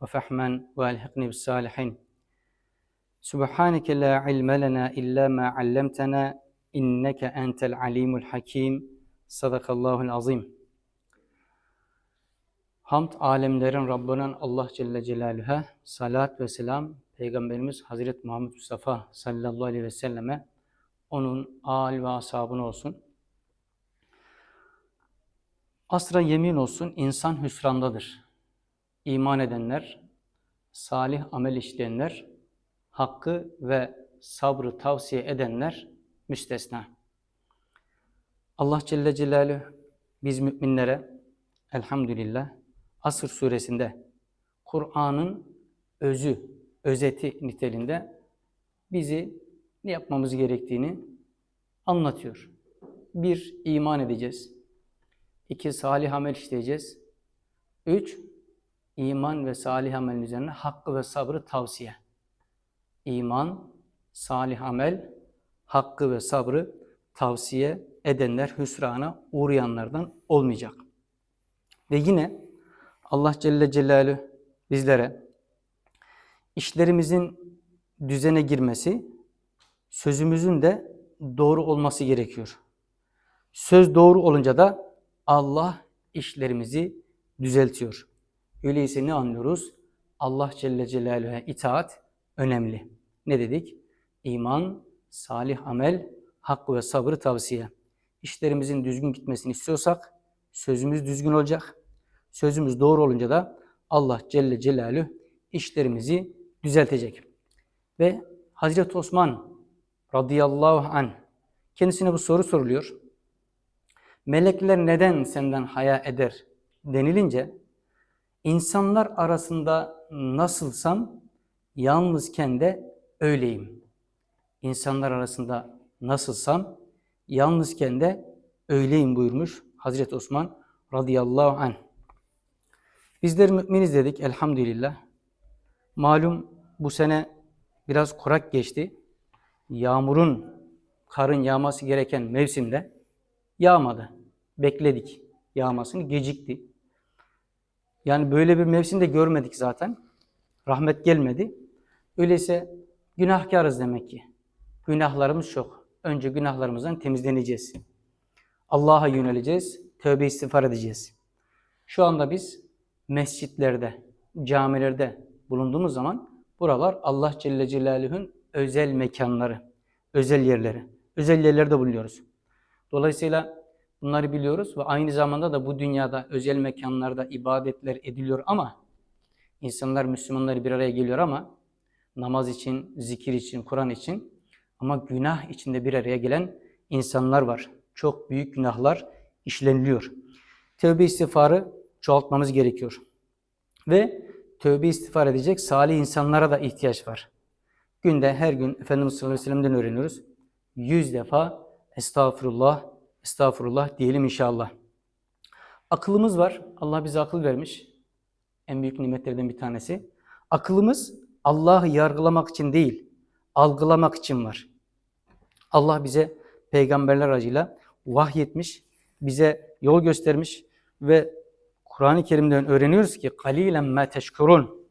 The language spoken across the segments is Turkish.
وفهما والحقني بالصالحين سبحانك لا علم لنا إلا ما علمتنا إنك أنت العليم الحكيم صدق الله العظيم Hamd alemlerin Rabbinin Allah Celle Celaluhu'ya salat ve selam Peygamberimiz Hazreti Muhammed Mustafa sallallahu aleyhi ve selleme onun âl ve ashabına olsun. Asra yemin olsun insan hüsrandadır. İman edenler, salih amel işleyenler, hakkı ve sabrı tavsiye edenler müstesna. Allah Celle Celaluhu biz müminlere elhamdülillah Asr suresinde Kur'an'ın özü, özeti niteliğinde bizi ne yapmamız gerektiğini anlatıyor. Bir, iman edeceğiz. İki, salih amel işleyeceğiz. Üç, iman ve salih amelin üzerine hakkı ve sabrı tavsiye. İman, salih amel, hakkı ve sabrı tavsiye edenler hüsrana uğrayanlardan olmayacak. Ve yine Allah Celle Celaluhu bizlere işlerimizin düzene girmesi, sözümüzün de doğru olması gerekiyor. Söz doğru olunca da Allah işlerimizi düzeltiyor. Öyleyse ne anlıyoruz? Allah Celle Celaluhu'ya itaat önemli. Ne dedik? İman, salih amel, hakkı ve sabrı tavsiye. İşlerimizin düzgün gitmesini istiyorsak sözümüz düzgün olacak. Sözümüz doğru olunca da Allah Celle Celaluhu işlerimizi düzeltecek. Ve Hazreti Osman radıyallahu anh kendisine bu soru soruluyor. Melekler neden senden haya eder denilince insanlar arasında nasılsam yalnızken de öyleyim. İnsanlar arasında nasılsam yalnızken de öyleyim buyurmuş Hazreti Osman radıyallahu anh. Bizler müminiz dedik elhamdülillah. Malum bu sene biraz kurak geçti. Yağmurun, karın yağması gereken mevsimde yağmadı. Bekledik yağmasını, gecikti. Yani böyle bir mevsim de görmedik zaten. Rahmet gelmedi. Öyleyse günahkarız demek ki. Günahlarımız çok. Önce günahlarımızdan temizleneceğiz. Allah'a yöneleceğiz, tövbe istiğfar edeceğiz. Şu anda biz mescitlerde, camilerde bulunduğumuz zaman buralar Allah Celle Celaluhu'nun özel mekanları, özel yerleri. Özel yerlerde bulunuyoruz. Dolayısıyla bunları biliyoruz ve aynı zamanda da bu dünyada özel mekanlarda ibadetler ediliyor ama insanlar, Müslümanlar bir araya geliyor ama namaz için, zikir için, Kur'an için ama günah içinde bir araya gelen insanlar var. Çok büyük günahlar işleniliyor. Tövbe istiğfarı çoğaltmamız gerekiyor. Ve tövbe istiğfar edecek salih insanlara da ihtiyaç var. Günde her gün Efendimiz sallallahu aleyhi ve sellem'den öğreniyoruz. Yüz defa estağfurullah, Estağfurullah diyelim inşallah. Akılımız var. Allah bize akıl vermiş. En büyük nimetlerden bir tanesi. Akılımız Allah'ı yargılamak için değil, algılamak için var. Allah bize peygamberler aracıyla vahyetmiş, bize yol göstermiş ve Kur'an-ı Kerim'den öğreniyoruz ki kalilen me teşkurun.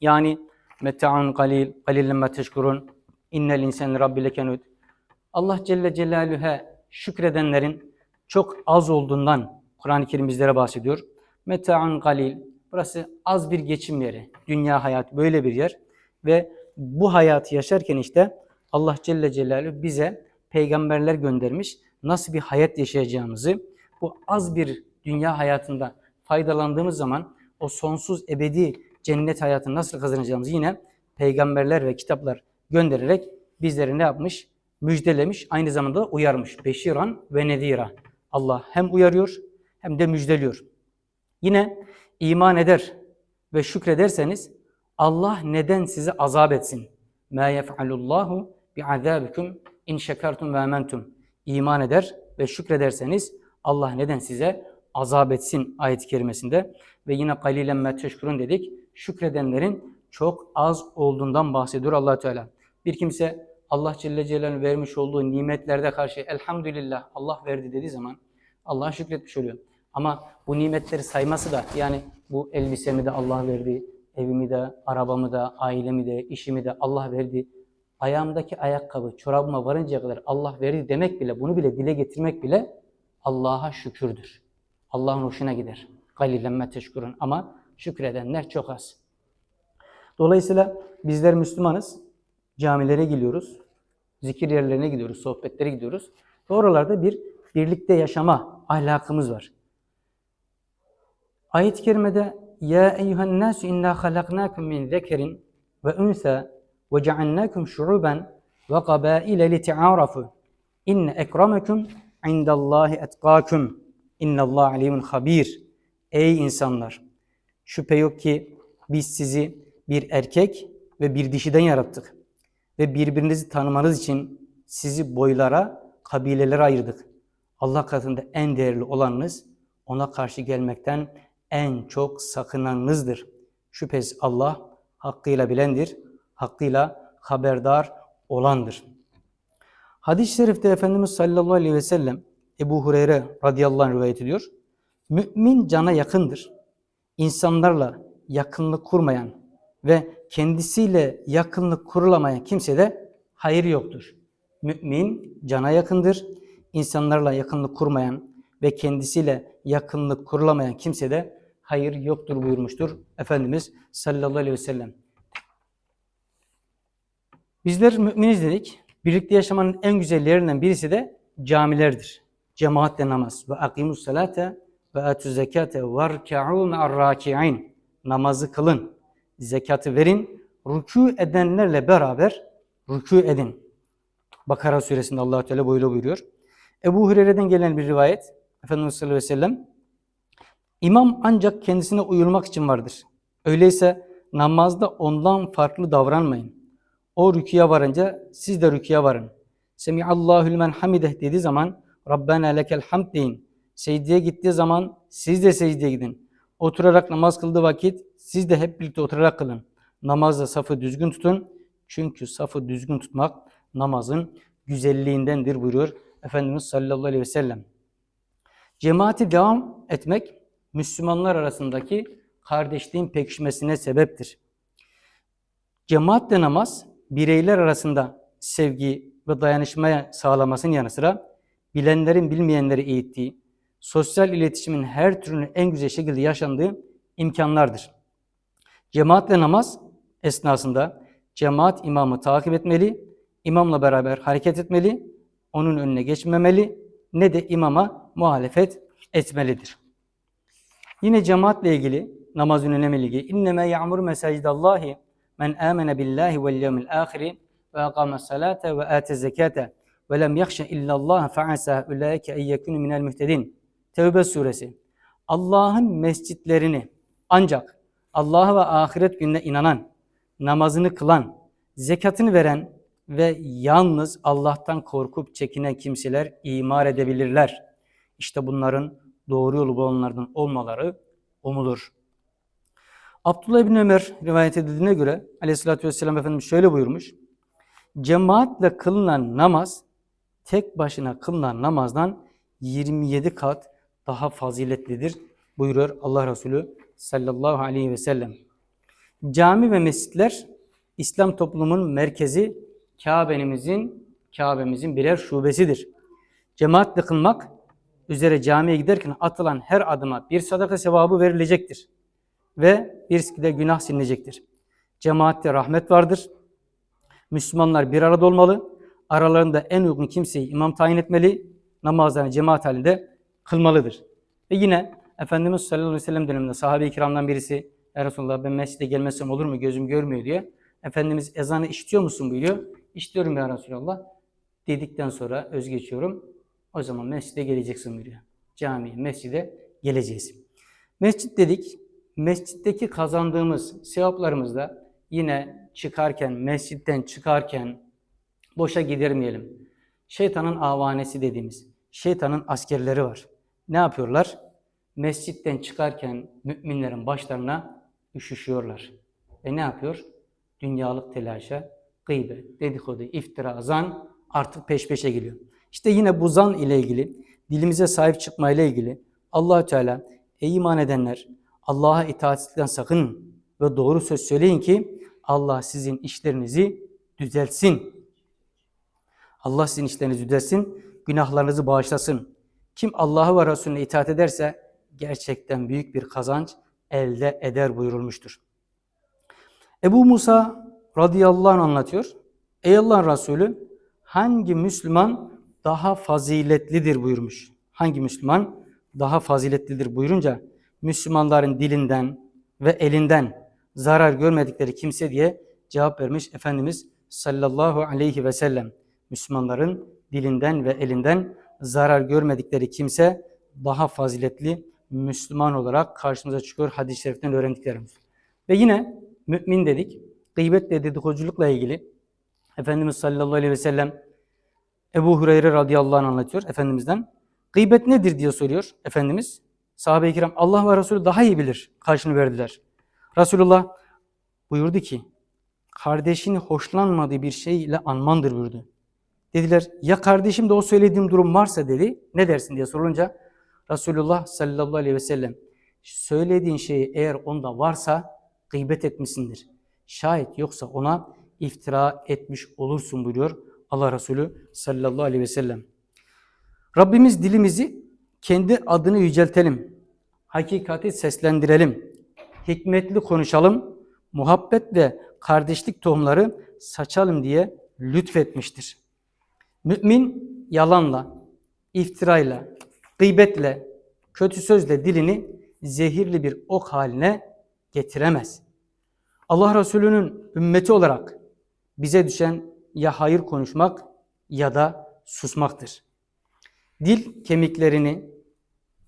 Yani meta'un kalil, kalilen me teşkurun. İnnel insani rabbile. Allah Celle Celaluhu'ya şükredenlerin çok az olduğundan Kur'an-ı Kerim bizlere bahsediyor. Meta'un galil. Burası az bir geçim yeri. Dünya hayatı böyle bir yer. Ve bu hayatı yaşarken işte Allah Celle Celaluhu bize peygamberler göndermiş. Nasıl bir hayat yaşayacağımızı, bu az bir dünya hayatında faydalandığımız zaman o sonsuz ebedi cennet hayatını nasıl kazanacağımızı yine peygamberler ve kitaplar göndererek bizlere ne yapmış? Müjdelemiş, aynı zamanda uyarmış. Beşiran ve nedira. Allah hem uyarıyor hem de müjdeliyor. Yine iman eder ve şükrederseniz Allah neden sizi azap etsin? Ma yef'alullahu bi'azabikum in şekertum ve amentum. İman eder ve şükrederseniz Allah neden size azap etsin ayet-i kerimesinde ve yine kalilen ma teşkurun dedik. Şükredenlerin çok az olduğundan bahsediyor Allah Teala. Bir kimse Allah Celle Celaluhu'nun vermiş olduğu nimetlerde karşı elhamdülillah Allah verdi dediği zaman Allah'a şükretmiş oluyor. Ama bu nimetleri sayması da yani bu elbisemi de Allah verdi, evimi de, arabamı da, ailemi de, işimi de Allah verdi. Ayağımdaki ayakkabı, çorabıma varıncaya kadar Allah verdi demek bile, bunu bile dile getirmek bile Allah'a şükürdür. Allah'ın hoşuna gider. Galilemme teşkurun ama şükredenler çok az. Dolayısıyla bizler Müslümanız. Camilere gidiyoruz. Zikir yerlerine gidiyoruz, sohbetlere gidiyoruz. Ve oralarda bir birlikte yaşama ahlakımız var. Ayet-i kerimede Ya eyyühen nasu inna halaknakum min zekerin ve unsa ve cealnakum şu'uben ve qabaile li te'arafu. İnne ekremekum indallahi etkakum. İnnallahu alimun habir. Ey insanlar! Şüphe yok ki biz sizi bir erkek ve bir dişiden yarattık. Ve birbirinizi tanımanız için sizi boylara, kabilelere ayırdık. Allah katında en değerli olanınız ona karşı gelmekten en çok sakınanınızdır. Şüphesiz Allah hakkıyla bilendir, hakkıyla haberdar olandır. Hadis-i şerifte Efendimiz sallallahu aleyhi ve sellem Ebu Hureyre radıyallahu anh rivayet ediyor. Mümin cana yakındır. İnsanlarla yakınlık kurmayan ve kendisiyle yakınlık kurulamayan kimsede hayır yoktur. Mümin cana yakındır. İnsanlarla yakınlık kurmayan ve kendisiyle yakınlık kurulamayan kimsede hayır yoktur buyurmuştur Efendimiz sallallahu aleyhi ve sellem. Bizler müminiz dedik. Birlikte yaşamanın en güzel yerlerinden birisi de camilerdir. Cemaatle namaz. Ve akimus salate ve atü zekate ve rka'u me'ar raki'in. Namazı kılın, zekatı verin, rükû edenlerle beraber rükû edin. Bakara suresinde allah Teala böyle buyuruyor. Ebu Hureyre'den gelen bir rivayet, Efendimiz sallallahu aleyhi ve sellem, İmam ancak kendisine uyulmak için vardır. Öyleyse namazda ondan farklı davranmayın. O rüküye varınca siz de rüküye varın. Semi'allahu men hamideh dediği zaman Rabbena lekel hamd deyin. Secdeye gittiği zaman siz de secdeye gidin. Oturarak namaz kıldığı vakit siz de hep birlikte oturarak kılın. Namazda safı düzgün tutun. Çünkü safı düzgün tutmak namazın güzelliğindendir buyuruyor Efendimiz sallallahu aleyhi ve sellem. Cemaati devam etmek Müslümanlar arasındaki kardeşliğin pekişmesine sebeptir. Cemaatle namaz bireyler arasında sevgi ve dayanışmaya sağlamasının yanı sıra bilenlerin bilmeyenleri eğittiği, sosyal iletişimin her türünü en güzel şekilde yaşandığı imkanlardır. Cemaatle namaz esnasında cemaat imamı takip etmeli, imamla beraber hareket etmeli, onun önüne geçmemeli, ne de imama muhalefet etmelidir. Yine cemaatle ilgili, namazın önemi ilgili, inneme ya'mur mesacidallahi men amene billahi vel yevmil ahiri ve akame salate ve ate zekate ve lem yakşe illallah fe'asa ulaike en yekunu minel mühtedin. Tevbe suresi. Allah'ın mescitlerini ancak Allah'a ve ahiret gününe inanan, namazını kılan, zekatını veren ve yalnız Allah'tan korkup çekinen kimseler imar edebilirler. İşte bunların doğru yolu bulanlardan olmaları umulur. Abdullah bin Ömer rivayet edildiğine göre aleyhissalatü vesselam Efendimiz şöyle buyurmuş. Cemaatle kılınan namaz tek başına kılınan namazdan 27 kat daha faziletlidir buyuruyor Allah Resulü sallallahu aleyhi ve sellem. Cami ve mescitler İslam toplumunun merkezi Kabe'mizin Kabe'mizin birer şubesidir. Cemaatle kılmak üzere camiye giderken atılan her adıma bir sadaka sevabı verilecektir. Ve bir de günah silinecektir. Cemaatte rahmet vardır. Müslümanlar bir arada olmalı. Aralarında en uygun kimseyi imam tayin etmeli. Namazlarını cemaat halinde kılmalıdır. Ve yine Efendimiz sallallahu aleyhi ve sellem döneminde sahabe-i kiramdan birisi Ya Resulallah ben mescide gelmezsem olur mu gözüm görmüyor diye. Efendimiz ezanı işitiyor musun buyuruyor. İşitiyorum ya Resulallah. Dedikten sonra öz geçiyorum. O zaman mescide geleceksin buyuruyor. Camiye, mescide geleceğiz. Mescit dedik. Mescitteki kazandığımız sevaplarımızda yine çıkarken, mescitten çıkarken boşa gidermeyelim. Şeytanın avanesi dediğimiz, şeytanın askerleri var. Ne yapıyorlar? Mescitten çıkarken müminlerin başlarına üşüşüyorlar. E ne yapıyor? Dünyalık telaşa, gıybet, dedikodu, iftira, zan artık peş peşe geliyor. İşte yine bu zan ile ilgili, dilimize sahip çıkma ile ilgili Allahü Teala ey iman edenler Allah'a itaatsizlikten sakının ve doğru söz söyleyin ki Allah sizin işlerinizi düzeltsin. Allah sizin işlerinizi düzeltsin, günahlarınızı bağışlasın. Kim Allah'a ve Resulüne itaat ederse gerçekten büyük bir kazanç elde eder buyurulmuştur. Ebu Musa radıyallahu anh anlatıyor. Ey Allah'ın Resulü hangi Müslüman daha faziletlidir buyurmuş. Hangi Müslüman daha faziletlidir buyurunca Müslümanların dilinden ve elinden zarar görmedikleri kimse diye cevap vermiş Efendimiz sallallahu aleyhi ve sellem. Müslümanların dilinden ve elinden zarar görmedikleri kimse daha faziletli Müslüman olarak karşımıza çıkıyor hadis-i şeriften öğrendiklerimiz. Ve yine mümin dedik. Gıybet ve dedikoculukla ilgili Efendimiz sallallahu aleyhi ve sellem Ebu Hureyre radıyallahu anh anlatıyor Efendimiz'den. Gıybet nedir diye soruyor Efendimiz. Sahabe-i kiram Allah ve Resulü daha iyi bilir karşını verdiler. Resulullah buyurdu ki kardeşini hoşlanmadığı bir şey ile anmandır buyurdu. Dediler ya kardeşim de o söylediğim durum varsa dedi ne dersin diye sorulunca Resulullah sallallahu aleyhi ve sellem söylediğin şeyi eğer onda varsa gıybet etmişsindir. Şayet yoksa ona iftira etmiş olursun buyuruyor Allah Resulü sallallahu aleyhi ve sellem. Rabbimiz dilimizi kendi adını yüceltelim. Hakikati seslendirelim. Hikmetli konuşalım. Muhabbet ve kardeşlik tohumları saçalım diye lütfetmiştir. Mümin yalanla, iftirayla, gıybetle, kötü sözle dilini zehirli bir ok haline getiremez. Allah Resulü'nün ümmeti olarak bize düşen ya hayır konuşmak ya da susmaktır. Dil kemiklerini,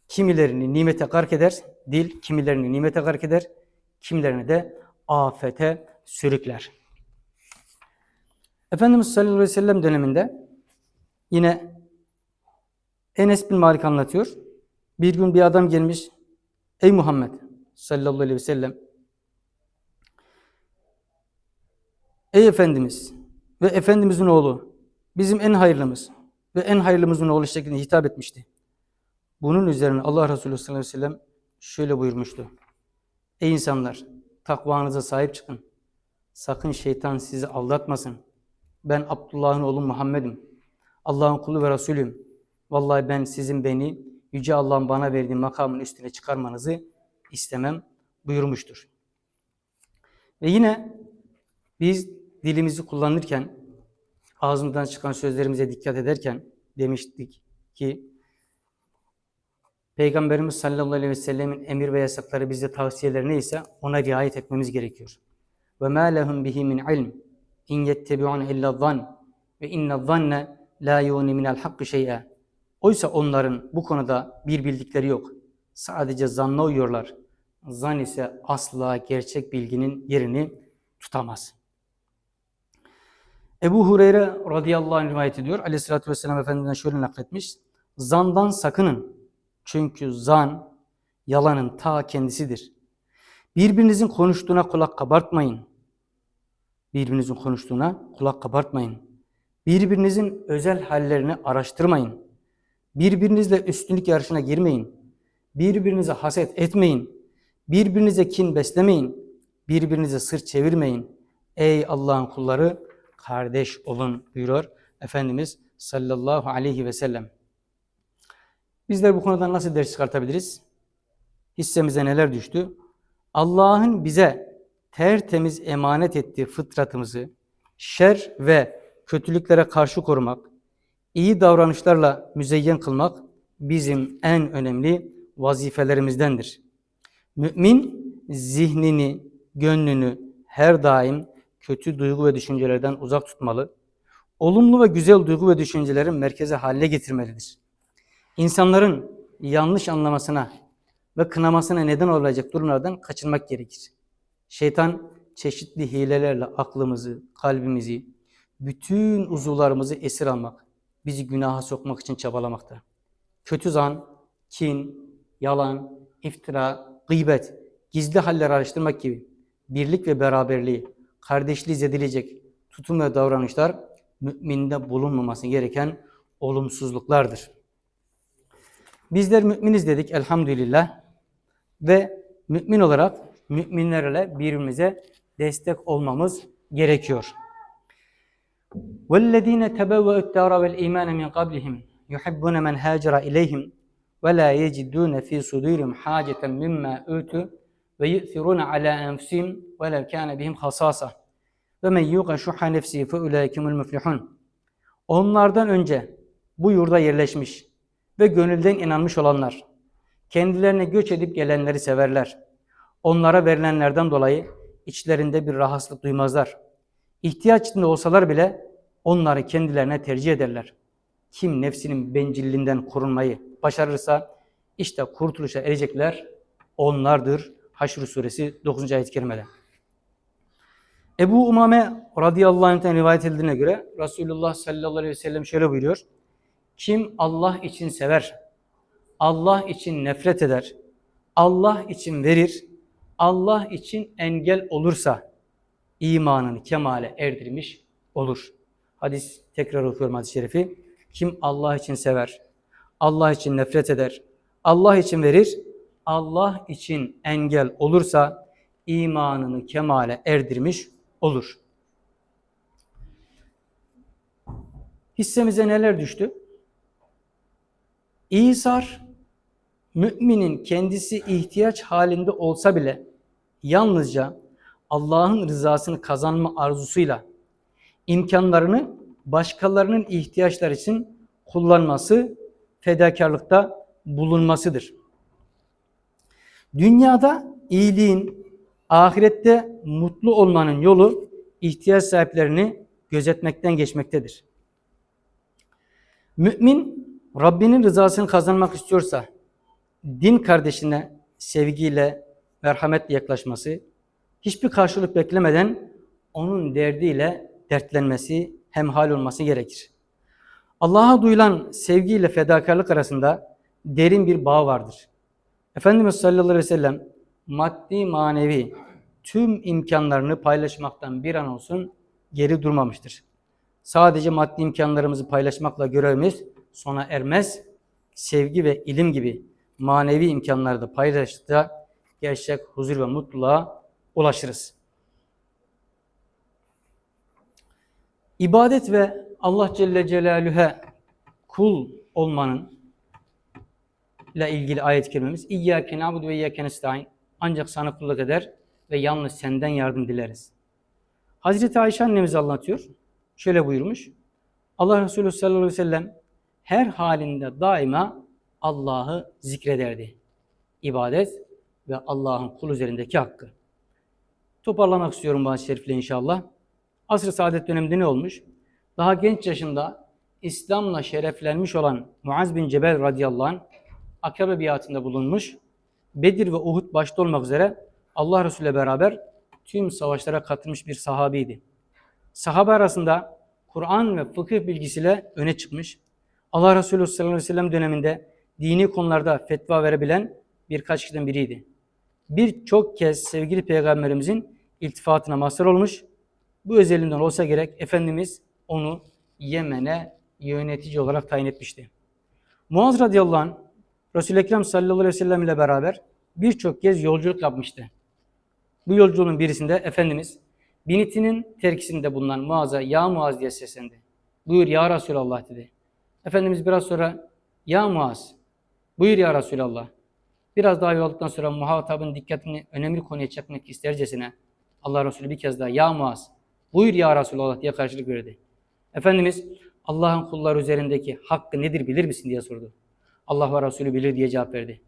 kimilerini nimete gark eder, dil kimilerini nimete gark eder, kimilerini de afete sürükler. Efendimiz sallallahu aleyhi ve sellem döneminde yine Enes bin Malik anlatıyor. Bir gün bir adam gelmiş. Ey Muhammed sallallahu aleyhi ve sellem. Ey Efendimiz ve Efendimizin oğlu bizim en hayırlımız ve en hayırlımızın oğlu şeklinde hitap etmişti. Bunun üzerine Allah Resulü sallallahu aleyhi ve sellem şöyle buyurmuştu. Ey insanlar takvanıza sahip çıkın. Sakın şeytan sizi aldatmasın. Ben Abdullah'ın oğlu Muhammed'im. Allah'ın kulu ve Resulüyüm. Vallahi ben sizin beni Yüce Allah'ın bana verdiği makamın üstüne çıkarmanızı istemem buyurmuştur. Ve yine biz dilimizi kullanırken, ağzımızdan çıkan sözlerimize dikkat ederken demiştik ki Peygamberimiz sallallahu aleyhi ve sellemin emir ve yasakları bize tavsiyeleri neyse ona riayet etmemiz gerekiyor. Ve ma lehum bihi min ilm in yettebi'un illa zan ve la yuni minel hakkı şey'e. Oysa onların bu konuda bir bildikleri yok. Sadece zanna uyuyorlar. Zan ise asla gerçek bilginin yerini tutamaz. Ebu Hureyre radıyallahu anh rivayet ediyor. Aleyhissalatü vesselam Efendimiz'den şöyle nakletmiş. Zandan sakının. Çünkü zan yalanın ta kendisidir. Birbirinizin konuştuğuna kulak kabartmayın. Birbirinizin konuştuğuna kulak kabartmayın. Birbirinizin özel hallerini araştırmayın. Birbirinizle üstünlük yarışına girmeyin. Birbirinize haset etmeyin. Birbirinize kin beslemeyin. Birbirinize sırt çevirmeyin. Ey Allah'ın kulları kardeş olun buyuruyor Efendimiz sallallahu aleyhi ve sellem. Bizler bu konudan nasıl ders çıkartabiliriz? Hissemize neler düştü? Allah'ın bize tertemiz emanet ettiği fıtratımızı şer ve kötülüklere karşı korumak, iyi davranışlarla müzeyyen kılmak bizim en önemli vazifelerimizdendir. Mümin zihnini, gönlünü her daim kötü duygu ve düşüncelerden uzak tutmalı. Olumlu ve güzel duygu ve düşüncelerin merkeze haline getirmelidir. İnsanların yanlış anlamasına ve kınamasına neden olacak durumlardan kaçınmak gerekir. Şeytan çeşitli hilelerle aklımızı, kalbimizi, bütün uzuvlarımızı esir almak, bizi günaha sokmak için çabalamakta. Kötü zan, kin, yalan, iftira, gıybet, gizli haller araştırmak gibi birlik ve beraberliği, kardeşliği zedileyecek tutum ve davranışlar müminde bulunmaması gereken olumsuzluklardır. Bizler müminiz dedik elhamdülillah ve mümin olarak müminlerle birbirimize destek olmamız gerekiyor. وَالَّذ۪ينَ تَبَوَّأُ الدَّارَ وَالْا۪يمَانَ مِنْ قَبْلِهِمْ يُحِبُّونَ مَنْ هَاجَرَ اِلَيْهِمْ وَلَا يَجِدُونَ ف۪ي صُدُورِهِمْ حَاجَةً مِمَّا اُوتُوا وَيُؤْثِرُونَ عَلَى أَنْفُسِهِمْ وَلَوْ كَانَ بِهِمْ خَصَاصَةٌ وَمَنْ يُوقَ شُحَّ نَفْسِهِ فَاُولَٰئِكَ هُمُ الْمُفْلِحُونَ Onlardan önce bu yurda yerleşmiş ve gönülden inanmış olanlar, kendilerine göç edip gelenleri severler. Onlara verilenlerden dolayı içlerinde bir rahatsızlık duymazlar. İhtiyaç içinde olsalar bile onları kendilerine tercih ederler. Kim nefsinin bencilliğinden korunmayı başarırsa işte kurtuluşa erecekler onlardır. Haşr suresi 9. ayet-i kerimede. Ebu Umame radıyallahu anh'ten rivayet edildiğine göre Resulullah sallallahu aleyhi ve sellem şöyle buyuruyor. Kim Allah için sever, Allah için nefret eder, Allah için verir, Allah için engel olursa imanını kemale erdirmiş olur. Hadis tekrar okuyorum hadis-i şerifi. Kim Allah için sever, Allah için nefret eder, Allah için verir, Allah için engel olursa imanını kemale erdirmiş olur. Hissemize neler düştü? İsar, müminin kendisi ihtiyaç halinde olsa bile yalnızca Allah'ın rızasını kazanma arzusuyla imkanlarını başkalarının ihtiyaçları için kullanması, fedakarlıkta bulunmasıdır. Dünyada iyiliğin, ahirette mutlu olmanın yolu ihtiyaç sahiplerini gözetmekten geçmektedir. Mümin Rabbinin rızasını kazanmak istiyorsa din kardeşine sevgiyle, merhametle yaklaşması, hiçbir karşılık beklemeden onun derdiyle dertlenmesi, hemhal olması gerekir. Allah'a duyulan sevgiyle fedakarlık arasında derin bir bağ vardır. Efendimiz sallallahu aleyhi ve sellem maddi manevi tüm imkanlarını paylaşmaktan bir an olsun geri durmamıştır. Sadece maddi imkanlarımızı paylaşmakla görevimiz sona ermez. Sevgi ve ilim gibi manevi imkanları da paylaştıkça gerçek huzur ve mutluluğa ulaşırız. İbadet ve Allah Celle Celaluhu'ya kul olmanın ile ilgili ayet-i kerimemiz İyyâke na'budu ve iyyâke nestaîn ancak sana kulluk eder ve yalnız senden yardım dileriz. Hazreti Ayşe annemiz anlatıyor. Şöyle buyurmuş. Allah Resulü sallallahu aleyhi ve sellem her halinde daima Allah'ı zikrederdi. İbadet ve Allah'ın kul üzerindeki hakkı. Toparlamak istiyorum bazı şerifle inşallah. Asr-ı saadet döneminde ne olmuş? Daha genç yaşında İslam'la şereflenmiş olan Muaz bin Cebel radıyallahu anh Akabe biatında bulunmuş. Bedir ve Uhud başta olmak üzere Allah Resulü ile beraber tüm savaşlara katılmış bir sahabiydi. Sahabe arasında Kur'an ve fıkıh bilgisiyle öne çıkmış. Allah Resulü sallallahu aleyhi ve sellem döneminde dini konularda fetva verebilen birkaç kişiden biriydi. Birçok kez sevgili peygamberimizin iltifatına mazhar olmuş. Bu özelliğinden olsa gerek Efendimiz onu Yemen'e yönetici olarak tayin etmişti. Muaz radıyallahu anh Resul-i Ekrem sallallahu aleyhi ve sellem ile beraber birçok kez yolculuk yapmıştı. Bu yolculuğun birisinde Efendimiz binitinin terkisinde bulunan Muaz'a ya Muaz diye seslendi. Buyur ya Resulallah dedi. Efendimiz biraz sonra ya Muaz buyur ya Resulallah. Biraz daha yol sonra muhatabın dikkatini önemli konuya çekmek istercesine Allah Resulü bir kez daha ya Muaz buyur ya Resulallah diye karşılık verdi. Efendimiz Allah'ın kulları üzerindeki hakkı nedir bilir misin diye sordu. Allah ve Resulü bilir diye cevap verdi.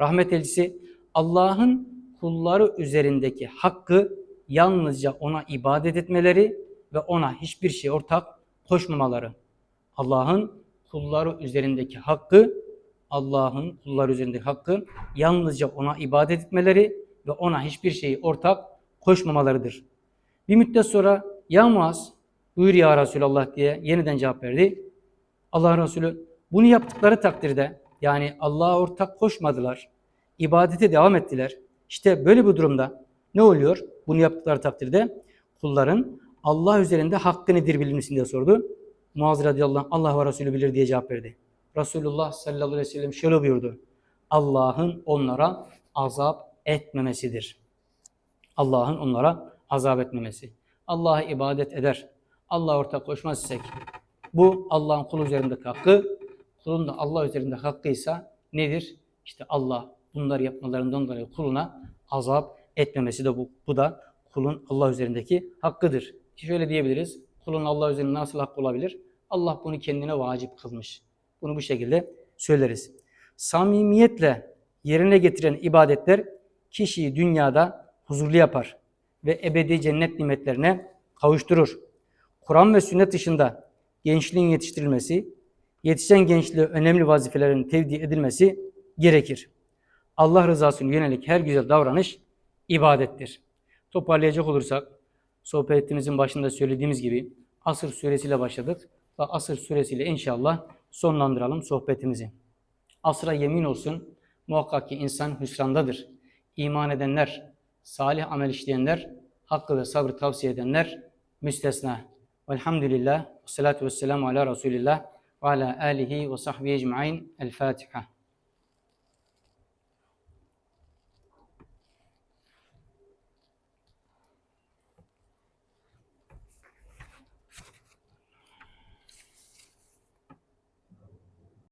Rahmet elçisi Allah'ın kulları üzerindeki hakkı yalnızca ona ibadet etmeleri ve ona hiçbir şey ortak koşmamaları. Allah'ın kulları üzerindeki hakkı, Allah'ın kulları üzerindeki hakkı yalnızca ona ibadet etmeleri ve ona hiçbir şeyi ortak koşmamalarıdır. Bir müddet sonra ya Muaz buyur ya Resulallah diye yeniden cevap verdi. Allah Resulü bunu yaptıkları takdirde yani Allah'a ortak koşmadılar. ibadete devam ettiler. İşte böyle bir durumda ne oluyor? Bunu yaptıkları takdirde kulların Allah üzerinde hakkı nedir bilinmesin diye sordu. Muaz radıyallahu anh Allah ve Resulü bilir diye cevap verdi. Resulullah sallallahu aleyhi ve sellem şöyle buyurdu. Allah'ın onlara azap etmemesidir. Allah'ın onlara azap etmemesi. Allah'a ibadet eder. Allah'a ortak koşmaz isek bu Allah'ın kul üzerindeki hakkı, kulun da Allah üzerinde hakkıysa nedir? İşte Allah bunları yapmalarından dolayı kuluna azap etmemesi de bu, bu da kulun Allah üzerindeki hakkıdır. Şöyle diyebiliriz. Kulun Allah üzerinde nasıl hakkı olabilir? Allah bunu kendine vacip kılmış. Bunu bu şekilde söyleriz. Samimiyetle yerine getiren ibadetler kişiyi dünyada huzurlu yapar ve ebedi cennet nimetlerine kavuşturur. Kur'an ve sünnet dışında gençliğin yetiştirilmesi, yetişen gençliğe önemli vazifelerin tevdi edilmesi gerekir. Allah rızasına yönelik her güzel davranış ibadettir. Toparlayacak olursak, sohbetimizin başında söylediğimiz gibi Asır suresiyle başladık ve Asır suresiyle inşallah sonlandıralım sohbetimizi. Asra yemin olsun muhakkak ki insan hüsrandadır. İman edenler, salih amel işleyenler, hakkı ve sabrı tavsiye edenler müstesna. Velhamdülillah, ve salatu ve selamu ala Resulillah ve ala alihi ve sahbihi ecma'in. El Fatiha.